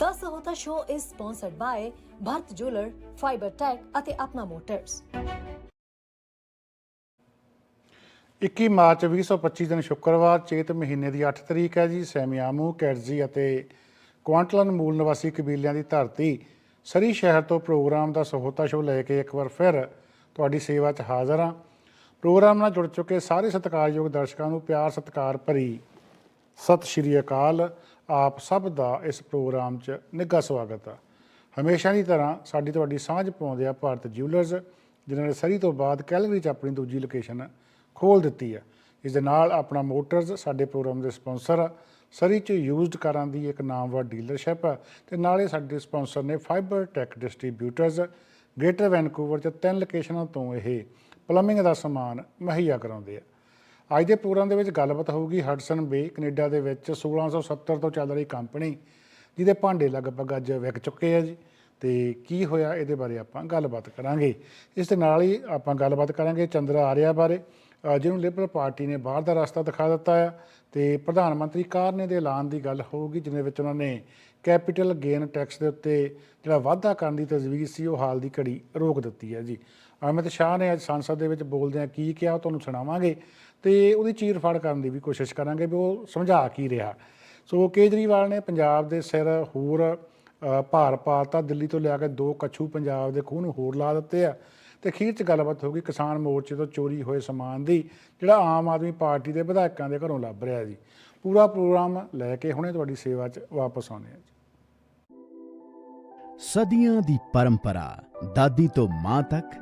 The Sahota Show is sponsored by Bharat Jeweler, Fiber Tech ਅਤੇ Apna motors 21 March 2025 ਦਿਨ ਸ਼ੁੱਕਰਵਾਰ ਚੇਤ ਮਹੀਨੇ ਦੀ 8 ਤਰੀਕ ਹੈ ਜੀ ਸੈਮਿਆਮੂ ਕੈਰਜੀ ਅਤੇ ਕੁਆਂਟਲਨ ਮੂਲ ਨਿਵਾਸੀ ਕਬੀਲਿਆਂ ਦੀ ਧਰਤੀ। ਸਰੀ ਸ਼ਹਿਰ ਤੋਂ ਪ੍ਰੋਗਰਾਮ ਦਾ ਸਹੋਤਾ ਸ਼ੋ ਲੈ ਕੇ ਇੱਕ ਵਾਰ ਫਿਰ ਤੁਹਾਡੀ ਸੇਵਾ 'ਚ ਹਾਜ਼ਰ ਹਾਂ। ਪ੍ਰੋਗਰਾਮ ਨਾਲ ਜੁੜ ਚੁੱਕੇ ਸਾਰੇ ਸਤਿਕਾਰਯੋਗ ਦਰਸ਼ਕਾਂ ਨੂੰ ਪਿਆਰ ਸਤਿਕਾਰ ਭਰੀ ਸਤਿ ਸ਼੍ਰੀ ਅਕਾਲ। ਆਪ ਸਭ ਦਾ ਇਸ ਪ੍ਰੋਗਰਾਮ 'ਚ ਨਿੱਘਾ ਸਵਾਗਤ ਆ। ਹਮੇਸ਼ਾ ਦੀ ਤਰ੍ਹਾਂ ਸਾਡੀ ਤੁਹਾਡੀ ਸਾਂਝ ਪਾਉਂਦੇ ਆ ਭਾਰਤ ਜਿਊਲਰਸ ਜਿਨ੍ਹਾਂ ਨੇ ਸਰੀ ਤੋਂ ਬਾਅਦ ਕੈਲਗਰੀ 'ਚ ਆਪਣੀ ਦੂਜੀ ਲੋਕੇਸ਼ਨ ਖੋਲ ਦਿੱਤੀ ਆ। ਇਸ ਦੇ ਨਾਲ ਆਪਣਾ ਮੋਟਰਸ ਸਾਡੇ ਪ੍ਰੋਗਰਾਮ ਦੇ ਸਪਾਂਸਰ ਆ। ਸਰੀ 'ਚ ਯੂਜ਼ਡ ਕਾਰਾਂ ਦੀ ਇੱਕ ਨਾਮਵਰ ਡੀਲਰਸ਼ਿਪ ਆ ਤੇ ਨਾਲੇ ਸਾਡੇ ਸਪਾਂਸਰ ਨੇ fibre tech distributors greater Vancouver 'ਚ ਤਿੰਨ ਲੋਕੇਸ਼ਨਾਂ ਤੋਂ ਇਹ ਪਲੰਬਿੰਗ ਦਾ ਸਮਾਨ ਮੁਹੱਈਆ ਕਰਾਉਂਦੇ ਆ। ਅੱਜ ਦੇ ਪ੍ਰੋਗਰਾਮ ਦੇ ਵਿੱਚ ਗੱਲਬਾਤ ਹੋਊਗੀ ਹਡਸਨ ਬੇ ਕੈਨੇਡਾ ਦੇ ਵਿੱਚ 1670 ਤੋਂ ਚੱਲ ਰਹੀ ਕੰਪਨੀ, ਜਿਹਦੇ ਭਾਂਡੇ ਲਗਭਗ ਅੱਜ ਵਿਕ ਚੁੱਕੇ ਆ ਜੀ। ਤੇ ਕੀ ਹੋਇਆ, ਇਹਦੇ ਬਾਰੇ ਆਪਾਂ ਗੱਲਬਾਤ ਕਰਾਂਗੇ। ਇਸ ਦੇ ਨਾਲ ਹੀ ਆਪਾਂ ਗੱਲਬਾਤ ਕਰਾਂਗੇ ਚੰਦਰਾ ਆਰਿਆ ਬਾਰੇ ਜਿਹਨੂੰ ਲਿਬਰਲ ਪਾਰਟੀ ਨੇ ਬਾਹਰ ਦਾ ਰਸਤਾ ਦਿਖਾ ਦਿੱਤਾ ਆ। ਤੇ ਪ੍ਰਧਾਨ ਮੰਤਰੀ ਕਾਰਨੇ ਦੇ ਐਲਾਨ ਦੀ ਗੱਲ ਹੋਊਗੀ, ਜਿਹਦੇ ਵਿੱਚ ਉਹਨਾਂ ਨੇ ਕੈਪੀਟਲ ਗੇਨ ਟੈਕਸ ਦੇ ਉੱਤੇ ਜਿਹੜਾ ਵਾਅਦਾ ਕਰਨ ਦੀ ਤਜਵੀਜ਼ ਸੀ, ਉਹ ਹਾਲ ਦੀ ਘੜੀ ਰੋਕ ਦਿੱਤੀ ਹੈ ਜੀ। ਅਮਿਤ ਸ਼ਾਹ ਨੇ ਅੱਜ ਸੰਸਦ ਦੇ ਵਿੱਚ ਬੋਲਦਿਆਂ ਕੀ ਕਿਹਾ ਉਹ ਤੁਹਾਨੂੰ ਸੁਣਾਵਾਂਗੇ ਤੇ ਉਹਦੀ ਚੀਰ ਫਾੜ ਕਰਨ ਦੀ ਵੀ ਕੋਸ਼ਿਸ਼ ਕਰਾਂਗੇ ਵੀ ਉਹ ਸਮਝਾ ਕੀ ਰਿਹਾ। ਸੋ ਕੇਜਰੀਵਾਲ ਨੇ ਪੰਜਾਬ ਦੇ ਸਿਰ ਹੋਰ ਅ, ਭਾਰ ਪਾਤਾ। ਦਿੱਲੀ ਤੋਂ ਲਿਆ ਕੇ ਦੋ ਕੱਛੂ ਪੰਜਾਬ ਦੇ ਖੂਹ ਨੂੰ ਹੋਰ ਲਾ ਦਿੱਤੇ ਆ। ਤੇ ਅਖੀਰ 'ਚ ਗੱਲਬਾਤ ਹੋ ਗਈ ਕਿਸਾਨ ਮੋਰਚੇ ਤੋਂ ਚੋਰੀ ਹੋਏ ਸਮਾਨ ਦੀ ਜਿਹੜਾ ਆਮ ਆਦਮੀ ਪਾਰਟੀ ਦੇ ਵਿਧਾਇਕਾਂ ਦੇ ਘਰੋਂ ਲੱਭ ਰਿਹਾ ਜੀ। ਪੂਰਾ ਪ੍ਰੋਗਰਾਮ ਲੈ ਕੇ ਹੁਣੇ ਤੁਹਾਡੀ ਸੇਵਾ 'ਚ ਵਾਪਸ ਆਉਂਦੇ ਆ ਜੀ। ਸਦੀਆਂ ਦੀ ਪਰੰਪਰਾ ਦਾਦੀ ਤੋਂ ਮਾਂ ਤੱਕ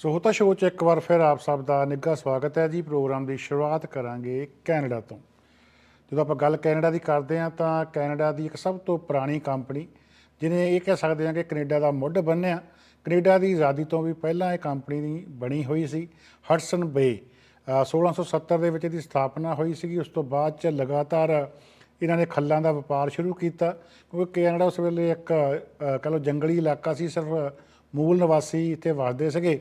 ਸੋ ਸ਼ੋਅ 'ਚ ਇੱਕ ਵਾਰ ਫਿਰ ਆਪ ਸਭ ਦਾ ਨਿੱਘਾ ਸਵਾਗਤ ਹੈ ਜੀ। ਪ੍ਰੋਗਰਾਮ ਦੀ ਸ਼ੁਰੂਆਤ ਕਰਾਂਗੇ ਕੈਨੇਡਾ ਤੋਂ। ਜਦੋਂ ਆਪਾਂ ਗੱਲ ਕੈਨੇਡਾ ਦੀ ਕਰਦੇ ਹਾਂ ਤਾਂ ਕੈਨੇਡਾ ਦੀ ਇੱਕ ਸਭ ਤੋਂ ਪੁਰਾਣੀ ਕੰਪਨੀ ਜਿਹਨੇ ਇਹ ਕਹਿ ਸਕਦੇ ਹਾਂ ਕਿ ਕੈਨੇਡਾ ਦਾ ਮੁੱਢ ਬੰਨਿਆ। ਕੈਨੇਡਾ ਦੀ ਆਜ਼ਾਦੀ ਤੋਂ ਵੀ ਪਹਿਲਾਂ ਇਹ ਕੰਪਨੀ ਦੀ ਬਣੀ ਹੋਈ ਸੀ ਹਟਸਨ ਬੇ 1670 ਦੇ ਵਿੱਚ ਇਹਦੀ ਸਥਾਪਨਾ ਹੋਈ ਸੀਗੀ। ਉਸ ਤੋਂ ਬਾਅਦ ਚ ਲਗਾਤਾਰ ਇਹਨਾਂ ਨੇ ਖੱਲਾਂ ਦਾ ਵਪਾਰ ਸ਼ੁਰੂ ਕੀਤਾ ਕਿਉਂਕਿ ਕੈਨੇਡਾ ਉਸ ਵੇਲੇ ਇੱਕ ਅ, ਕਹਿ ਲਓ ਜੰਗਲੀ ਇਲਾਕਾ ਸੀ ਸਿਰਫ ਮੂਲ ਨਿਵਾਸੀ ਇੱਥੇ ਵਸਦੇ ਸੀਗੇ।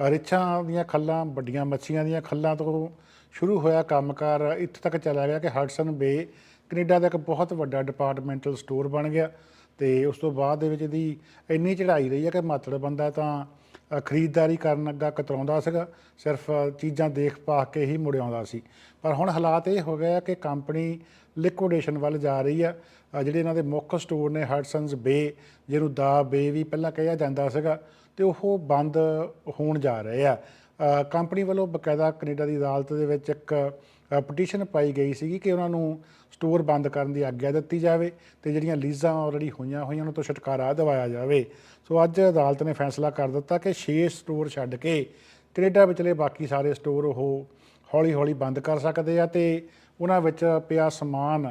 ਰਿੱਛਾਂ ਦੀਆਂ ਖੱਲਾਂ, ਵੱਡੀਆਂ ਮੱਛੀਆਂ ਦੀਆਂ ਖੱਲਾਂ ਤੋਂ ਸ਼ੁਰੂ ਹੋਇਆ ਕੰਮਕਾਰ। ਇੱਥੇ ਤੱਕ ਚਲਾ ਗਿਆ ਕਿ ਹਡਸਨ ਬੇ ਕੈਨੇਡਾ ਦਾ ਇੱਕ ਬਹੁਤ ਵੱਡਾ ਡਿਪਾਰਟਮੈਂਟਲ ਸਟੋਰ ਬਣ ਗਿਆ ਤੇ ਉਸ ਤੋਂ ਬਾਅਦ ਦੇ ਵਿੱਚ ਇਹਦੀ ਇੰਨੀ ਚੜ੍ਹਾਈ ਰਹੀ ਹੈ ਕਿ ਮਾਤੜ ਬੰਦਾ ਤਾਂ ਖਰੀਦਦਾਰੀ ਕਰਨ ਅੱਗਾ ਕਤਰਾਉਂਦਾ ਸੀਗਾ, ਸਿਰਫ ਚੀਜ਼ਾਂ ਦੇਖ ਪਾ ਕੇ ਹੀ ਮੁੜ ਆਉਂਦਾ ਸੀ। ਪਰ ਹੁਣ ਹਾਲਾਤ ਇਹ ਹੋ ਗਏ ਕਿ ਕੰਪਨੀ ਲਿਕੁਇਡੇਸ਼ਨ ਵੱਲ ਜਾ ਰਹੀ ਆ। ਜਿਹੜੇ ਇਹਨਾਂ ਦੇ ਮੁੱਖ ਸਟੋਰ ਨੇ ਹਡਸਨਸ ਬੇ, ਜਿਹਨੂੰ ਦਾ ਬੇ ਵੀ ਪਹਿਲਾਂ ਕਿਹਾ ਜਾਂਦਾ ਸੀਗਾ ਤੇ ਉਹ ਬੰਦ ਹੋਣ ਜਾ ਰਹੇ ਆ। ਕੰਪਨੀ ਵੱਲੋਂ ਬਕਾਇਦਾ ਕੈਨੇਡਾ ਦੀ ਅਦਾਲਤ ਦੇ ਵਿੱਚ ਇੱਕ ਪਟੀਸ਼ਨ ਪਾਈ ਗਈ ਸੀਗੀ ਕਿ ਉਹਨਾਂ ਨੂੰ ਸਟੋਰ ਬੰਦ ਕਰਨ ਦੀ ਆਗਿਆ ਦਿੱਤੀ ਜਾਵੇ ਤੇ ਜਿਹੜੀਆਂ ਲੀਜ਼ਾਂ ਆਲਰੇਡੀ ਹੋਈਆਂ ਹੋਈਆਂ ਉਹਨਾਂ ਤੋਂ ਛੁਟਕਾਰਾ ਦਿਵਾਇਆ ਜਾਵੇ। ਸੋ ਅੱਜ ਅਦਾਲਤ ਨੇ ਫੈਸਲਾ ਕਰ ਦਿੱਤਾ ਕਿ 6 ਸਟੋਰ ਛੱਡ ਕੇ ਕੈਨੇਡਾ ਵਿਚਲੇ ਬਾਕੀ ਸਾਰੇ ਸਟੋਰ ਉਹ ਹੌਲੀ ਹੌਲੀ ਬੰਦ ਕਰ ਸਕਦੇ ਆ ਤੇ ਉਹਨਾਂ ਵਿੱਚ ਪਿਆ ਸਮਾਨ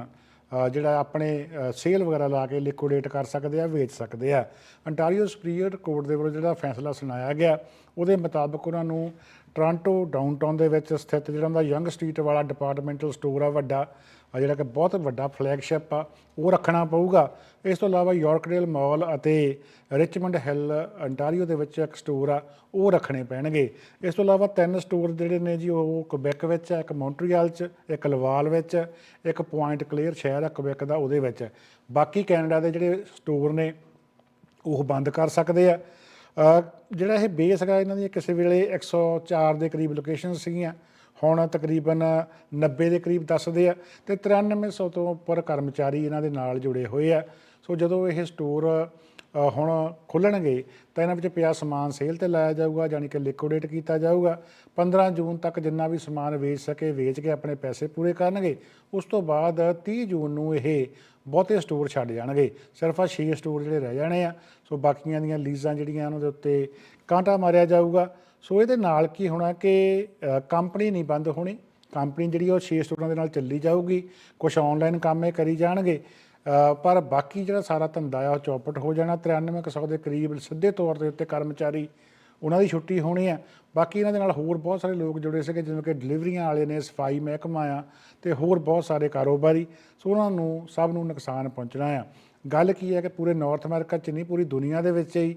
ਜਿਹੜਾ ਆਪਣੇ ਸੇਲ ਵਗੈਰਾ ਲਾ ਕੇ ਲਿਕੁਇਡੇਟ ਕਰ ਸਕਦੇ ਆ, ਵੇਚ ਸਕਦੇ ਆ। ਅੰਟਾਰੀਓ ਸੁਪਰੀਅਰ ਕੋਰਟ ਦੇ ਵੱਲੋਂ ਜਿਹੜਾ ਫੈਸਲਾ ਸੁਣਾਇਆ ਗਿਆ, ਉਹਦੇ ਮੁਤਾਬਕ ਉਹਨਾਂ ਨੂੰ ਟੋਰਾਂਟੋ ਡਾਊਨਟਾਊਨ ਦੇ ਵਿੱਚ ਸਥਿਤ ਜਿਹੜਾ ਉਹਦਾ ਯੰਗ ਸਟਰੀਟ ਵਾਲਾ ਡਿਪਾਰਟਮੈਂਟਲ ਸਟੋਰ ਆ ਵੱਡਾ ਆ ਜਿਹੜਾ ਕਿ ਬਹੁਤ ਵੱਡਾ ਫਲੈਗਸ਼ਿਪ ਆ, ਉਹ ਰੱਖਣਾ ਪਊਗਾ। ਇਸ ਤੋਂ ਇਲਾਵਾ ਯਾਰਕਡੇਲ ਮਾਲ ਅਤੇ ਰਿਚਮੰਡ ਹਿੱਲ ਅੰਟਾਰੀਓ ਦੇ ਵਿੱਚ ਇੱਕ ਸਟੋਰ ਆ, ਉਹ ਰੱਖਣੇ ਪੈਣਗੇ। ਇਸ ਤੋਂ ਇਲਾਵਾ ਤਿੰਨ ਸਟੋਰ ਜਿਹੜੇ ਨੇ ਜੀ, ਉਹ ਕੁਬੈਕ ਵਿੱਚ ਆ, ਇੱਕ ਮੌਂਟਰੀਅਲ 'ਚ, ਇੱਕ ਲਵਾਲ ਵਿੱਚ, ਇੱਕ ਪੁਆਇੰਟ ਕਲੀਅਰ ਸ਼ਹਿਰ ਆ ਕੁਬੈਕ ਦਾ ਉਹਦੇ ਵਿੱਚ। ਬਾਕੀ ਕੈਨੇਡਾ ਦੇ ਜਿਹੜੇ ਸਟੋਰ ਨੇ, ਉਹ ਬੰਦ ਕਰ ਸਕਦੇ ਆ। ਜਿਹੜਾ ਇਹ ਬੇਸ ਹੈਗਾ, ਇਹਨਾਂ ਦੀ ਕਿਸੇ ਵੇਲੇ 104 ਦੇ ਕਰੀਬ ਲੋਕੇਸ਼ਨ ਸੀਗੀਆਂ। ਹੁਣ ਤਕਰੀਬਨ 90 ਦੇ ਕਰੀਬ ਦੱਸਦੇ ਆ ਤੇ 9300 ਤੋਂ ਉੱਪਰ ਕਰਮਚਾਰੀ ਇਹਨਾਂ ਦੇ ਨਾਲ ਜੁੜੇ ਹੋਏ ਆ। ਸੋ ਜਦੋਂ ਇਹ ਸਟੋਰ ਹੁਣ ਖੁੱਲਣਗੇ ਤਾਂ ਇਹਨਾਂ ਵਿੱਚ ਪਿਆ ਸਮਾਨ ਸੇਲ ਤੇ ਲਾਇਆ ਜਾਊਗਾ ਯਾਨੀ ਕਿ ਲਿਕੁਇਡੇਟ ਕੀਤਾ ਜਾਊਗਾ। 15 ਜੂਨ ਤੱਕ ਜਿੰਨਾ ਵੀ ਸਮਾਨ ਵੇਚ ਸਕੇ, ਵੇਚ ਕੇ ਆਪਣੇ ਪੈਸੇ ਪੂਰੇ ਕਰਨਗੇ। ਉਸ ਤੋਂ ਬਾਅਦ 30 ਜੂਨ ਨੂੰ ਇਹ ਬਹੁਤੇ ਸਟੋਰ ਛੱਡ ਜਾਣਗੇ। ਸਿਰਫ ਆ 6 ਸਟੋਰ ਜਿਹੜੇ ਰਹਿ ਜਾਣੇ ਆ। ਸੋ ਬਾਕੀਆਂ ਦੀਆਂ ਲੀਜ਼ਾਂ ਜਿਹੜੀਆਂ, ਉਹਨਾਂ ਦੇ ਉੱਤੇ ਕਾਂਟਾ ਮਾਰਿਆ ਜਾਊਗਾ। ਸੋ ਇਹਦੇ ਨਾਲ ਕੀ ਹੋਣਾ ਕਿ ਕੰਪਨੀ ਨਹੀਂ ਬੰਦ ਹੋਣੀ। ਕੰਪਨੀ ਜਿਹੜੀ ਉਹ 6 ਸਟੋਰਾਂ ਦੇ ਨਾਲ ਚੱਲੀ ਜਾਊਗੀ। ਕੁਝ ਆਨਲਾਈਨ ਕੰਮ ਇਹ ਕਰੀ ਜਾਣਗੇ। ਪਰ ਬਾਕੀ ਜਿਹੜਾ ਸਾਰਾ ਧੰਦਾ ਆ, ਉਹ ਚੌਪਟ ਹੋ ਜਾਣਾ। 93% ਦੇ ਕਰੀਬ ਸਿੱਧੇ ਤੌਰ ਦੇ ਉੱਤੇ ਕਰਮਚਾਰੀ ਉਹਨਾਂ ਦੀ ਛੁੱਟੀ ਹੋਣੀ ਆ। ਬਾਕੀ ਇਹਨਾਂ ਦੇ ਨਾਲ ਹੋਰ ਬਹੁਤ ਸਾਰੇ ਲੋਕ ਜੁੜੇ ਸੀਗੇ, ਜਿਵੇਂ ਕਿ ਡਿਲੀਵਰੀਆਂ ਵਾਲੇ ਨੇ, ਸਫ਼ਾਈ ਮਹਿਕਮਾ ਆ ਤੇ ਹੋਰ ਬਹੁਤ ਸਾਰੇ ਕਾਰੋਬਾਰੀ। ਸੋ ਉਹਨਾਂ ਨੂੰ ਸਭ ਨੂੰ ਨੁਕਸਾਨ ਪਹੁੰਚਣਾ ਆ। ਗੱਲ ਕੀ ਹੈ ਕਿ ਪੂਰੇ ਨਾਰਥ ਅਮਰੀਕਾ 'ਚ ਨਹੀਂ, ਪੂਰੀ ਦੁਨੀਆ ਦੇ ਵਿੱਚ ਹੀ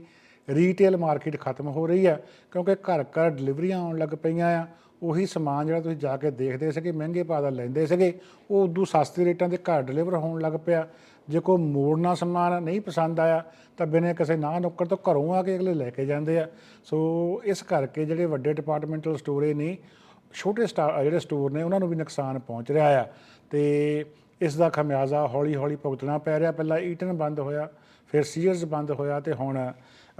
ਰੀਟੇਲ ਮਾਰਕੀਟ ਖਤਮ ਹੋ ਰਹੀ ਆ ਕਿਉਂਕਿ ਘਰ ਘਰ ਡਿਲੀਵਰੀਆਂ ਆਉਣ ਲੱਗ ਪਈਆਂ ਆ। ਉਹੀ ਸਮਾਨ ਜਿਹੜਾ ਤੁਸੀਂ ਜਾ ਕੇ ਦੇਖਦੇ ਸੀਗੇ, ਮਹਿੰਗੇ ਭਾਅ ਦਾ ਲੈਂਦੇ ਸੀਗੇ, ਉਹ ਉਦੋਂ ਸਸਤੇ ਰੇਟਾਂ ਦੇ ਘਰ ਡਿਲੀਵਰ ਹੋਣ ਲੱਗ ਪਿਆ। ਜੇ ਕੋਈ ਮੋੜਨਾ ਸਮਾਨ ਨਹੀਂ ਪਸੰਦ ਆਇਆ, ਤਾਂ ਬਿਨਾਂ ਕਿਸੇ ਨਾ ਨੁੱਕਰ ਤੋਂ ਘਰੋਂ ਆ ਕੇ ਅਗਲੇ ਲੈ ਕੇ ਜਾਂਦੇ ਆ। ਸੋ ਇਸ ਕਰਕੇ ਜਿਹੜੇ ਵੱਡੇ ਡਿਪਾਰਟਮੈਂਟਲ ਸਟੋਰੇ ਨੇ, ਛੋਟੇ ਸਟਾ ਜਿਹੜੇ ਸਟੋਰ ਨੇ, ਉਹਨਾਂ ਨੂੰ ਵੀ ਨੁਕਸਾਨ ਪਹੁੰਚ ਰਿਹਾ ਆ। ਤੇ ਇਸ ਦਾ ਖਮਿਆਜ਼ਾ ਹੌਲੀ ਹੌਲੀ ਭੁਗਤਣਾ ਪੈ ਰਿਹਾ। ਪਹਿਲਾਂ ਈਟਨ ਬੰਦ ਹੋਇਆ, ਫਿਰ ਸੀਅਰਸ ਬੰਦ ਹੋਇਆ ਤੇ ਹੁਣ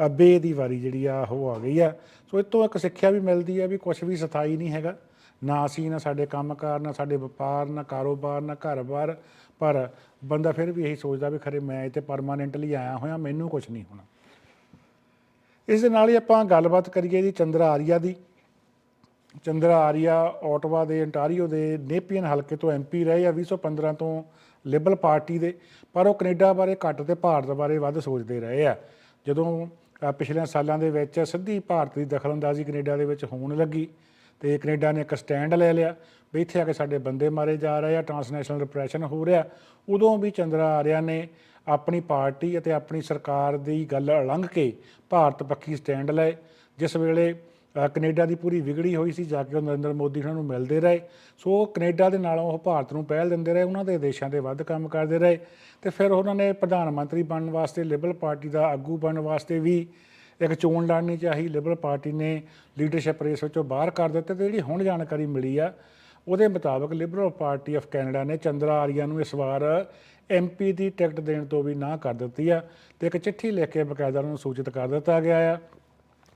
ਬੇ ਦੀ ਵਾਰੀ ਜਿਹੜੀ ਆ, ਉਹ ਆ ਗਈ ਆ। ਸੋ ਇਹ ਤੋਂ ਇੱਕ ਸਿੱਖਿਆ ਵੀ ਮਿਲਦੀ ਆ ਵੀ ਕੁਝ ਵੀ ਸਥਾਈ ਨਹੀਂ ਹੈਗਾ। ਨਾ ਅਸੀਂ, ਨਾ ਸਾਡੇ ਕੰਮਕਾਰ, ਨਾ ਸਾਡੇ ਵਪਾਰ, ਨਾ ਕਾਰੋਬਾਰ, ਨਾ ਘਰ-ਬਾਰ। ਪਰ ਬੰਦਾ ਫਿਰ ਵੀ ਇਹੀ ਸੋਚਦਾ ਵੀ ਖਰੇ ਮੈਂ ਇੱਥੇ ਪਰਮਾਨੈਂਟਲੀ ਆਇਆ ਹੋਇਆ, ਮੈਨੂੰ ਕੁਝ ਨਹੀਂ ਹੋਣਾ। ਇਸ ਦੇ ਨਾਲ ਹੀ ਆਪਾਂ ਗੱਲਬਾਤ ਕਰੀਏ ਜੀ ਚੰਦਰਾ ਆਰੀਆ ਦੀ। ਚੰਦਰਾ ਆਰੀਆ ਆਟਵਾ ਦੇ, ਅੰਟਾਰੀਓ ਦੇ, ਨੇਪੀਅਨ ਹਲਕੇ ਤੋਂ ਐਮਪੀ ਰਹੇ ਆ 2015 ਤੋਂ ਲਿਬਰਲ ਪਾਰਟੀ ਦੇ। ਪਰ ਉਹ ਕੈਨੇਡਾ ਬਾਰੇ ਘੱਟ ਤੇ ਭਾਰਤ ਬਾਰੇ ਵੱਧ ਸੋਚਦੇ ਰਹੇ ਆ। ਜਦੋਂ ਪਿਛਲੇ ਸਾਲਾਂ ਦੇ ਵਿੱਚ ਸਿੱਧੀ ਭਾਰਤ ਦੀ ਦਖਲਅੰਦਾਜ਼ੀ ਕੈਨੇਡਾ ਦੇ ਵਿੱਚ ਹੋਣ ਲੱਗੀ ਤੇ ਕੈਨੇਡਾ ਨੇ ਇੱਕ ਸਟੈਂਡ ਲੈ ਲਿਆ ਵੀ ਇੱਥੇ ਆ ਕੇ ਸਾਡੇ ਬੰਦੇ ਮਾਰੇ ਜਾ ਰਹੇ ਆ, ਟ੍ਰਾਂਸਨੈਸ਼ਨਲ ਰਿਪਰੈਸ਼ਨ ਹੋ ਰਿਹਾ। ਉਦੋਂ ਵੀ ਚੰਦਰਾ ਆਰਿਆ ਨੇ ਆਪਣੀ ਪਾਰਟੀ ਅਤੇ ਆਪਣੀ ਸਰਕਾਰ ਦੀ ਗੱਲ ਅਲੰਘ ਕੇ ਭਾਰਤ ਪੱਖੀ ਸਟੈਂਡ ਲਏ, ਜਿਸ ਵੇਲੇ ਕੈਨੇਡਾ ਦੀ ਪੂਰੀ ਵਿਗੜੀ ਹੋਈ ਸੀ, ਜਾ ਕੇ ਉਹ ਨਰਿੰਦਰ ਮੋਦੀ ਉਹਨਾਂ ਨੂੰ ਮਿਲਦੇ ਰਹੇ। ਸੋ ਕੈਨੇਡਾ ਦੇ ਨਾਲੋਂ ਉਹ ਭਾਰਤ ਨੂੰ ਪਹਿਲ ਦਿੰਦੇ ਰਹੇ, ਉਹਨਾਂ ਦੇ ਦੇਸ਼ਾਂ ਦੇ ਵੱਧ ਕੰਮ ਕਰਦੇ ਰਹੇ। ਤੇ ਫਿਰ ਉਹਨਾਂ ਨੇ ਪ੍ਰਧਾਨ ਮੰਤਰੀ ਬਣਨ ਵਾਸਤੇ ਲਿਬਰਲ ਪਾਰਟੀ ਦਾ ਆਗੂ ਬਣਨ ਵਾਸਤੇ ਵੀ ਇੱਕ ਚੋਣ ਲੜਨੀ ਚਾਹੀ। ਲਿਬਰਲ ਪਾਰਟੀ ਨੇ ਲੀਡਰਸ਼ਿਪ ਰੇਸ ਵਿੱਚੋਂ ਬਾਹਰ ਕਰ ਦਿੱਤੇ ਤੇ ਜਿਹੜੀ ਹੁਣ ਜਾਣਕਾਰੀ ਮਿਲੀ ਆ, ਉਹਦੇ ਮੁਤਾਬਕ ਲਿਬਰਲ ਪਾਰਟੀ ਆਫ ਕੈਨੇਡਾ ਨੇ ਚੰਦਰਾ ਆਰੀਆ ਨੂੰ ਇਸ ਵਾਰ ਐਮਪੀ ਦੀ ਟਿਕਟ ਦੇਣ ਤੋਂ ਵੀ ਨਾ ਕਰ ਦਿੱਤੀ ਆ ਤੇ ਇੱਕ ਚਿੱਠੀ ਲਿਖ ਕੇ ਬਕਾਇਦਾ ਉਹਨਾਂ ਨੂੰ ਸੂਚਿਤ ਕਰ ਦਿੱਤਾ ਗਿਆ ਆ।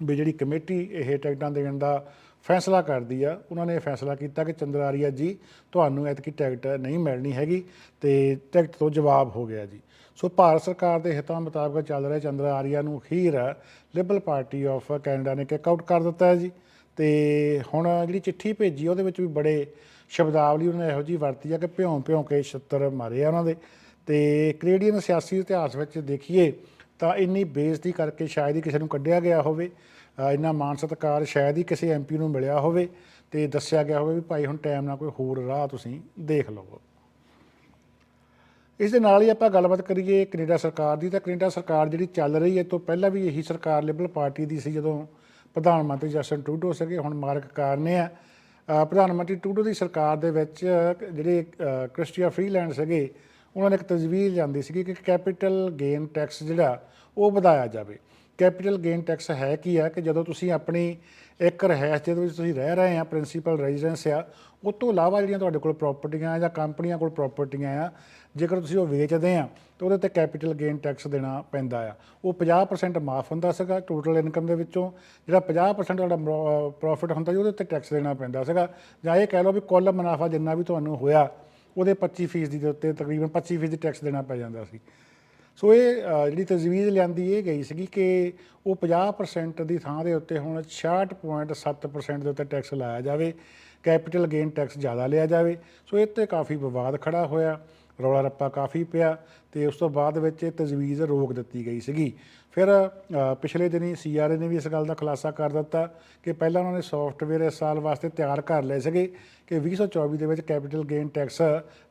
ਵੀ ਜਿਹੜੀ ਕਮੇਟੀ ਇਹ ਟਿਕਟਾਂ ਦੇਣ ਦਾ ਫੈਸਲਾ ਕਰਦੀ ਆ, ਉਹਨਾਂ ਨੇ ਇਹ ਫੈਸਲਾ ਕੀਤਾ ਕਿ ਚੰਦਰਾ ਆਰੀਆ ਜੀ, ਤੁਹਾਨੂੰ ਐਤਕੀ ਟਿਕਟ ਨਹੀਂ ਮਿਲਣੀ ਹੈਗੀ ਤੇ ਟਿਕਟ ਤੋਂ ਜਵਾਬ ਹੋ ਗਿਆ ਜੀ। ਸੋ ਭਾਰਤ ਸਰਕਾਰ ਦੇ ਹਿੱਤਾਂ ਮੁਤਾਬਕ ਚੱਲ ਰਿਹਾ ਚੰਦਰਾ ਆਰੀਆ ਨੂੰ ਅਖੀਰ ਲਿਬਰਲ ਪਾਰਟੀ ਆਫ ਕੈਨੇਡਾ ਨੇ ਕਿਕ ਆਊਟ ਕਰ ਦਿੱਤਾ ਹੈ ਜੀ। ਤੇ ਹੁਣ ਜਿਹੜੀ ਚਿੱਠੀ ਭੇਜੀ, ਉਹਦੇ ਵਿੱਚ ਵੀ ਬੜੇ ਸ਼ਬਦਾਵਲੀ ਉਹਨਾਂ ਨੇ ਇਹੋ ਜੀ ਵਰਤੀ ਆ ਕਿ ਭਿਉਂ ਭਿਉਂ ਕੇ ਛੱਤਰ ਮਾਰੇ ਆ ਉਹਨਾਂ ਦੇ। ਤੇ ਕੈਨੇਡੀਅਨ ਸਿਆਸੀ ਇਤਿਹਾਸ ਵਿੱਚ ਦੇਖੀਏ ਤਾਂ ਇੰਨੀ ਬੇਇੱਜ਼ਤੀ ਕਰਕੇ ਸ਼ਾਇਦ ਹੀ ਕਿਸੇ ਨੂੰ ਕੱਢਿਆ ਗਿਆ ਹੋਵੇ ਇੰਨਾ ਮਾਣ ਸਤਿਕਾਰ ਸ਼ਾਇਦ ਹੀ ਕਿਸੇ ਐਮਪੀ ਨੂੰ ਮਿਲਿਆ ਹੋਵੇ ਤੇ ਦੱਸਿਆ ਗਿਆ ਹੋਵੇ ਵੀ ਭਾਈ ਹੁਣ ਟਾਈਮ ਨਾਲ ਕੋਈ ਹੋਰ ਰਾਹ ਤੁਸੀਂ ਦੇਖ ਲਵੋ ਇਸ ਦੇ ਨਾਲ ਹੀ ਆਪਾਂ ਗੱਲਬਾਤ ਕਰੀਏ ਕੈਨੇਡਾ ਸਰਕਾਰ ਦੀ ਤਾਂ ਕੈਨੇਡਾ ਸਰਕਾਰ ਜਿਹੜੀ ਚੱਲ ਰਹੀ ਹੈ ਤੋਂ ਪਹਿਲਾਂ ਵੀ ਇਹੀ ਸਰਕਾਰ ਲਿਬਰਲ ਪਾਰਟੀ ਦੀ ਸੀ ਜਦੋਂ ਪ੍ਰਧਾਨ ਮੰਤਰੀ ਜਸਟਨ ਟਰੂਡੋ ਸੀਗੇ ਹੁਣ ਮਾਰਕ ਕਾਰਨੇ ਆ। ਪ੍ਰਧਾਨ ਮੰਤਰੀ ਟਰੂਡੋ ਦੀ ਸਰਕਾਰ ਦੇ ਵਿੱਚ ਜਿਹੜੇ ਅ, ਕ੍ਰਿਸਟੀਆ ਫਰੀਲੈਂਡ ਸੀਗੇ ਉਹਨਾਂ ਨੇ ਇੱਕ ਤਜਵੀਜ਼ ਲਿਆਂਦੀ ਸੀ ਕਿ ਕੈਪੀਟਲ ਗੇਨ ਟੈਕਸ ਜਿਹੜਾ ਉਹ ਵਧਾਇਆ ਜਾਵੇ। ਕੈਪੀਟਲ ਗੇਨ ਟੈਕਸ ਹੈ ਕੀ ਆ ਕਿ ਜਦੋਂ ਤੁਸੀਂ ਆਪਣੀ ਇੱਕ ਰਹਿਸ਼ ਦੇ ਵਿੱਚ ਤੁਸੀਂ ਰਹਿ ਰਹੇ ਆ ਪ੍ਰਿੰਸੀਪਲ ਰੈਜ਼ੀਡੈਂਸ ਆ ਉਹ ਤੋਂ ਇਲਾਵਾ ਜਿਹੜੀਆਂ ਤੁਹਾਡੇ ਕੋਲ ਪ੍ਰਾਪਰਟੀਆਂ ਆ ਜਾਂ ਕੰਪਨੀਆਂ ਕੋਲ ਪ੍ਰਾਪਰਟੀਆਂ ਆ, ਜੇਕਰ ਤੁਸੀਂ ਉਹ ਵੇਚਦੇ ਆ, ਤਾਂ ਉਹਦੇ ਤੇ ਕੈਪੀਟਲ ਗੇਨ ਟੈਕਸ ਦੇਣਾ ਪੈਂਦਾ ਆ। ਉਹ 50% ਮਾਫ ਹੁੰਦਾ ਸੀਗਾ ਟੋਟਲ ਇਨਕਮ ਦੇ ਵਿੱਚੋਂ, ਜਿਹੜਾ 50% ਤੁਹਾਡਾ ਪ੍ਰੋਫਿਟ ਹੁੰਦਾ ਜੀ ਉਹਦੇ ਤੇ ਟੈਕਸ ਦੇਣਾ ਪੈਂਦਾ ਸੀਗਾ। ਜਾਂ ਇਹ ਕਹਿ ਲਓ ਵੀ ਕੁੱਲ ਮੁਨਾਫਾ ਜਿੰਨਾ ਵੀ ਤੁਹਾਨੂੰ ਹੋਇਆ ਉਹਦੇ 25% ਦੇ ਉੱਤੇ ਤਕਰੀਬਨ 25% ਟੈਕਸ ਦੇਣਾ ਪੈ ਜਾਂਦਾ ਸੀ। ਸੋ ਇਹ ਜਿਹੜੀ ਤਜਵੀਜ਼ ਲਿਆਂਦੀ, ਇਹ ਗਈ ਸੀਗੀ ਕਿ ਉਹ 50% ਦੀ ਥਾਂ ਦੇ ਉੱਤੇ ਹੁਣ 66.7% ਦੇ ਉੱਤੇ ਟੈਕਸ ਲਾਇਆ ਜਾਵੇ ਕੈਪੀਟਲ ਗੇਨ ਟੈਕਸ ਜ਼ਿਆਦਾ ਲਿਆ ਜਾਵੇ। ਸੋ ਇਹ ਤੇ ਕਾਫੀ ਵਿਵਾਦ ਖੜਾ ਹੋਇਆ। ਰੌਲਾ ਰੱਪਾ ਕਾਫੀ ਪਿਆ ਤੇ ਉਸ ਤੋਂ ਬਾਅਦ ਵਿੱਚ ਇਹ ਤਜਵੀਜ਼ ਰੋਕ ਦਿੱਤੀ ਗਈ ਸੀਗੀ। ਫਿਰ ਅ, ਪਿਛਲੇ ਦਿਨੀ ਸੀਆਰਏ ਨੇ ਵੀ ਇਸ ਗੱਲ ਦਾ ਖੁਲਾਸਾ ਕਰ ਦਿੱਤਾ ਕਿ ਪਹਿਲਾਂ ਉਹਨਾਂ ਨੇ ਸੌਫਟਵੇਅਰ ਇਸ ਸਾਲ ਵਾਸਤੇ ਤਿਆਰ ਕਰ ਲਏ ਸੀਗੇ ਕਿ 2024 ਦੇ ਵਿੱਚ ਕੈਪੀਟਲ ਗੇਨ ਟੈਕਸ